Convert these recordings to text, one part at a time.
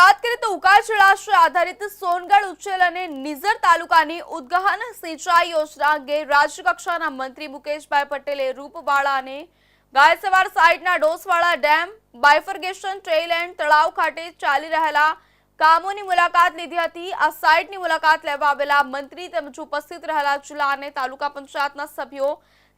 વાત કરીએ તો ઉકાળ જળાશય આધારિત સોનગઢ ઉચ્છેલ અને નિઝર તાલુકાની ઉદ્ગહન સિંચાઈ યોજના અંગે રાજ્યકક્ષાના મંત્રી મુકેશભાઈ પટેલે રૂપવાળા અને ગાયસવાર સાઇટના ડોસવાળા ડેમ, બાયફર્ગેશન ટ્રેલ એન્ડ તળાવ ખાતે ચાલી રહેલા કામોની મુલાકાત લીધી હતી. આ સાઇટની મુલાકાત લેવા આવેલા મંત્રી તેમજ ઉપસ્થિત રહેલા જિલ્લા અને તાલુકા પંચાયતના સભ્યો,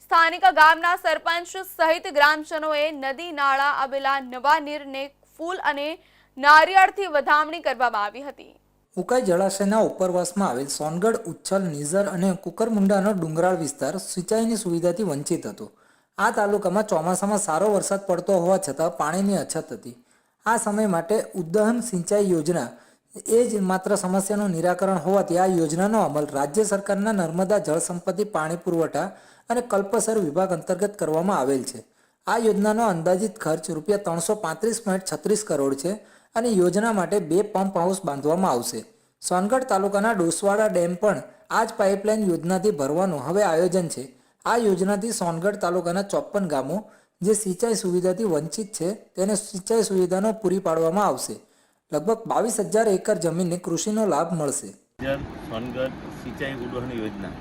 સ્થાનિક ગામના સરપંચ સહિત ગ્રામજનોએ નદી નાળા આવેલા નવા નીરને ફૂલ અને નારિયેળથી વધામણી કરવામાં આવી હતી. ઉકાઈ જળાશયના ઉપરવાસમાં આવેલ સોનગઢ, ઉચ્છલ, નિઝર અને કુકરમુંડાનો ડુંગરાળ વિસ્તાર સિંચાઈની સુવિધાથી વંચિત હતો. આ તાલુકામાં ચોમાસામાં સારો વરસાદ પડતો હોવા છતાં પાણીની અછત હતી. આ સમય માટે ઉદ્દહન સિંચાઈ યોજના એ જ માત્ર સમસ્યાનું નિરાકરણ હોવાથી આ યોજનાનો અમલ રાજ્ય સરકારના નર્મદા જળ સંપત્તિ, પાણી પુરવઠા અને કલ્પસર વિભાગ અંતર્ગત કરવામાં આવેલ છે. આ યોજનાનો અંદાજિત ખર્ચ રૂપિયા ત્રણસો પાંત્રીસ પોઈન્ટ છત્રીસ કરોડ છે અને યોજના માટે બે પંપ હાઉસ બાંધવામાં આવશે. સોનગઢ તાલુકાના ડોસવાડા ડેમ પણ આ જ પાઇપલાઇન યોજનાથી ભરવાનું હવે આયોજન છે. આ યોજનાથી સોનગઢ તાલુકાના ચોપ્પન ગામો, જે સિંચાઈ સુવિધાથી વંચિત છે, તેને સિંચાઈ સુવિધાનો પૂરી પાડવામાં આવશે. લગભગ બાવીસ હજાર એકર જમીનને કૃષિનો લાભ મળશે. સોનગઢ સિંચાઈ ઉડવણ યોજના.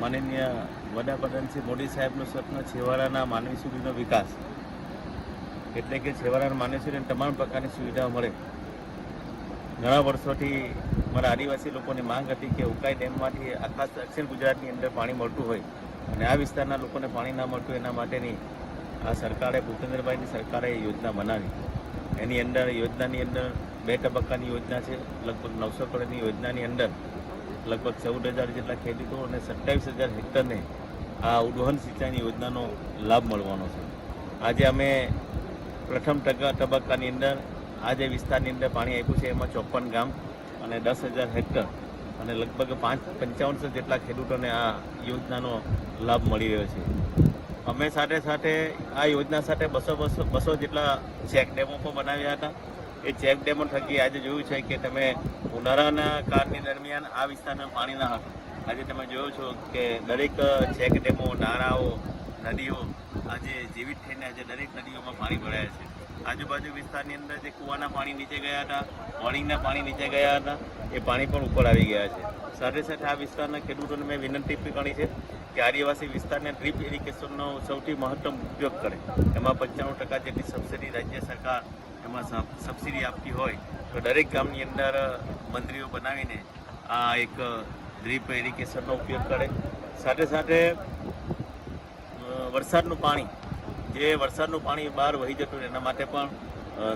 માનનીય વડાપ્રધાન શ્રી મોદી સાહેબનું સ્વપ્ન છેવાડાના માનવી સુધીનો વિકાસ. એટલે કે છેવાડાના માનવી તમામ પ્રકારની સુવિધાઓ મળે. ઘણા વર્ષોથી મારા આદિવાસી લોકોની માંગ હતી કે ઉકાઈ ડેમમાંથી આખા દક્ષિણ ગુજરાતની અંદર પાણી મળતું હોય અને આ વિસ્તારના લોકોને પાણી ના મળતું એના માટેની આ સરકારે, ભૂપેન્દ્રભાઈની સરકારે યોજના બનાવી. એની અંદર, યોજનાની અંદર બે તબક્કાની યોજના છે. લગભગ નવસો કરોડની યોજનાની અંદર લગભગ ચૌદ હજાર જેટલા ખેડૂતો અને સત્તાવીસ હજાર હેક્ટરને આ ઉદ્વહન સિંચાઈની યોજનાનો લાભ મળવાનો છે. આજે અમે પ્રથમ તબક્કાની અંદર આ જે વિસ્તારની અંદર પાણી આપ્યું છે, એમાં ચોપન ગામ અને દસ હજાર હેક્ટર અને લગભગ પાંચ પંચાવનસો જેટલા ખેડૂતોને આ યોજનાનો લાભ મળી રહ્યો છે. અમે સાથે સાથે આ યોજના સાથે બસો બસો બસો જેટલા ચેક ડેમો પણ બનાવ્યા હતા. એ ચેક ડેમો થકી આજે જોયું છે કે તમે ઉનાળાના કાળની દરમિયાન આ વિસ્તારમાં પાણી ના હતું આજે તમે જોયો છો કે દરેક ચેક ડેમો, નાળાઓ નદીઓ આજે જીવિત થઈને આજે દરેક નદીઓમાં પાણી ભરાયા છે. આજુબાજુ વિસ્તારની અંદર જે કૂવાના પાણી નીચે ગયા હતા વોર્નિંગના પાણી નીચે ગયા હતા, એ પાણી પણ ઉપર આવી ગયા છે. સાથે સાથે આ વિસ્તારના ખેડૂતોને મેં વિનંતી પણ કરી છે કે આદિવાસી વિસ્તારને ડ્રીપ ઇરિગેશનનો સૌથી મહત્તમ ઉપયોગ કરે. એમાં પંચાણું ટકા જેટલી સબસિડી રાજ્ય સરકાર એમાં સબ- સબસિડી આપતી હોય તો દરેક ગામની અંદર મંત્રીઓ બનાવીને આ એક ડ્રીપ ઇરિગેશનનો ઉપયોગ કરે. સાથે સાથે વરસાદનું પાણી. જે વરસાદનું પાણી બહાર વહી જતું એના માટે પણ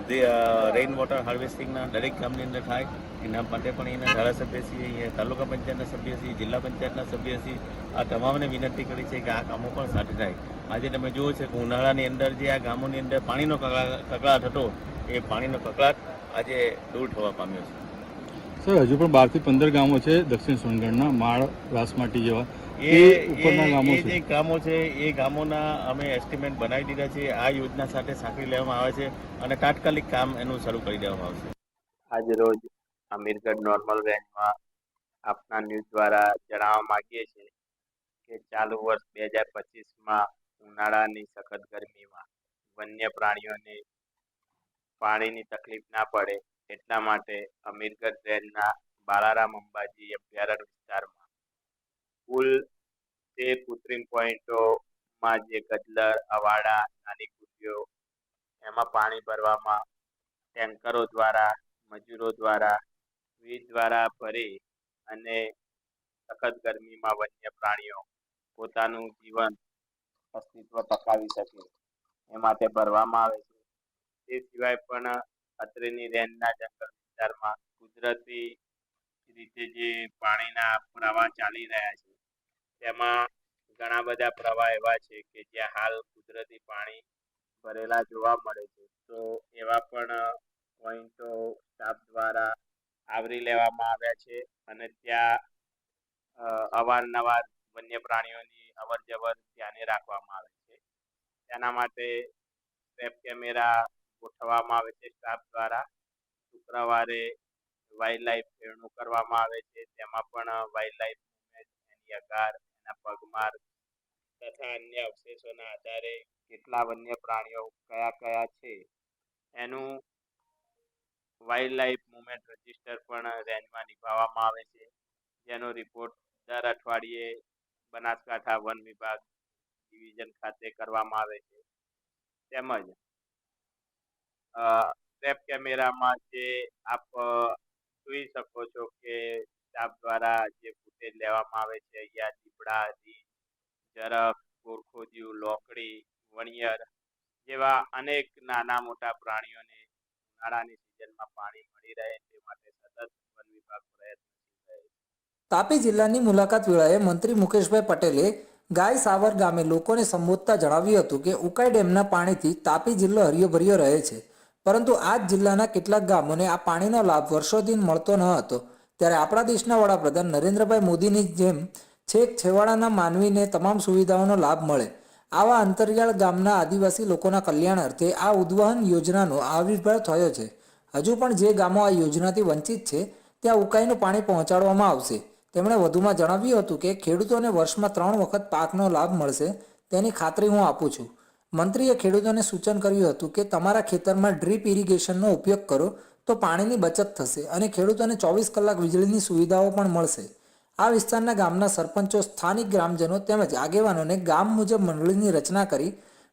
જે રેઇન વોટર હાર્વેસ્ટિંગના દરેક ગામની અંદર થાય. એના માટે પણ એના છીએ અહીંયા તાલુકા પંચાયતના સભ્યશ્રી જિલ્લા પંચાયતના સભ્યશ્રી આ તમામને વિનંતી કરી છે કે આ કામો પણ સાથે થાય. આજે તમે જુઓ છો કે ઉનાળાની અંદર જે આ ગામોની અંદર પાણીનો કકળા- કકળાટ હતો, એ પાણીનો કકળાટ આજે દૂર થવા પામ્યો છે. સર, હજુ પણ બારથી પંદર ગામો છે દક્ષિણ સોનગઢના, માળ, રાસમાટી જેવા. એ એ ઉપરના ગામો છે. જે ગામો છે એ ગામોના અમે એસ્ટિમેટ બનાવી દીધા છે. આ યોજના સાથે સાંકળી લેવામાં આવે છે અને તાત્કાલિક કામ એનું શરૂ કરી દેવામાં આવશે. આજ રોજ અમીરગઢ નોર્મલ રેન્જમાં આપના ન્યૂઝ દ્વારા જણાવવા માંગીએ છીએ કે ચાલુ વર્ષ બે હજાર પચીસમાં ઉનાળાની સખત ગરમીમાં વન્ય પ્રાણીઓને પાણીની તકલીફ ના પડે એટલા માટે અમીરગઢ રેન્જના બાલારામ અંબાજી અભયારણ્ય વિસ્તારમાં કુલ તે કૃત્રિમ પોઈન્ટોમાં જે ગજલર અવાડા, નાની કુટીઓ, એમાં પાણી ભરવામાં ટેન્કરો દ્વારા, મજૂરો દ્વારા, વીજ દ્વારા ભરી અને સખત ગરમીમાં વન્ય પ્રાણીઓ પોતાનું જીવન અસ્તિત્વ ટકાવી શકે. એ માટે ભરવામાં આવે છે. તે સિવાય પણ અત્રેની રેન્જના જંગલ વિસ્તારમાં કુદરતી રીતે જે પાણીના પુરાવા ચાલી રહ્યા છે તેમાં ઘણા બધા પ્રવાહ એવા છે કે જ્યાં હાલ કુદરતી પાણી ભરેલા જોવા મળે છે. તો એવા પણ પોઈન્ટો સ્ટાફ દ્વારા આવરી લેવામાં આવ્યા છે અને ત્યાં અવારનવાર વન્ય પ્રાણીઓની અવર જવર ધ્યાને રાખવામાં આવે છે. તેના માટે ટ્રેપ કેમેરા ગોઠવવામાં આવે છે સ્ટાફ દ્વારા. શુક્રવારે વાઇલ્ડ લાઈફ ફેરણું કરવામાં આવે છે. તેમાં પણ વાઇલ્ડ લાઈફ એની અગાર એના પગમાર્ગ તથા અન્ય અવશેષોના આધારે કેટલા વન્ય પ્રાણીઓ કયા કયા છે, એનું વાઇલ્ડ લાઈફ મુવમેન્ટ રજિસ્ટર પણ રેન્જમાં નિભાવવામાં આવે છે. જેનો રિપોર્ટ દર અઠવાડિયે બનાસકાંઠા વન વિભાગ ડિવિઝન ખાતે કરવામાં આવે છે. તેમજ ટ્રેપ કેમેરામાં જે આપ જોઈ શકો છો કે સ્ટાફ દ્વારા જે ફૂટેજ લેવામાં આવે છે, અહીંયા દીપડા રીંછ જરાફ ગોરખોદ્યુ લોકડી, વણિયર જેવા અનેક નાના મોટા પ્રાણીઓને ઉનાળાની સિઝનમાં પાણી મળી રહે, તે માટે સતત વન વિભાગ પ્રયત્નશીલ રહે તાપી જિલ્લાની મુલાકાત વેળાએ મંત્રી મુકેશભાઈ પટેલે ગાય સાવર ગામે લોકોને સંબોધતા જણાવ્યું હતું કે, ઉકાઈ ડેમના પાણીથી તાપી જિલ્લો હરિયોભર્યો રહે છે. પરંતુ આ જ જિલ્લાના કેટલાક ગામોને આ પાણીનો લાભ વર્ષોથી મળતો ન હતો. ત્યારે આપણા દેશના વડાપ્રધાન નરેન્દ્રભાઈ મોદીની જેમ છેક છેવાડાના માનવીને તમામ સુવિધાઓનો લાભ મળે. આવા અંતરિયાળ ગામના આદિવાસી લોકોના કલ્યાણ અર્થે આ ઉદ્વહન યોજનાનો આવિર્ભાવ થયો છે. હજુ પણ જે ગામો આ યોજનાથી વંચિત છે, ત્યાં ઉકાઈનું પાણી પહોંચાડવામાં આવશે. તેમણે વધુમાં જણાવ્યું હતું કે ખેડૂતોને વર્ષમાં ત્રણ વખત પાકનો લાભ મળશે તેની ખાતરી હું આપું છું. મંત્રીએ ખેડૂતોને સૂચન કર્યું હતું કે તમારા ખેતરમાં ડ્રીપ ઇરિગેશનનો ઉપયોગ કરો તો પાણીની બચત થશે અને ખેડૂતોને ચોવીસ કલાક વીજળીની સુવિધાઓ પણ મળશે. આ વિસ્તારના ગામના સરપંચો, સ્થાનિક ગ્રામજનો તેમજ આગેવાનોને ગામ મુજબ મંડળીની રચના કરી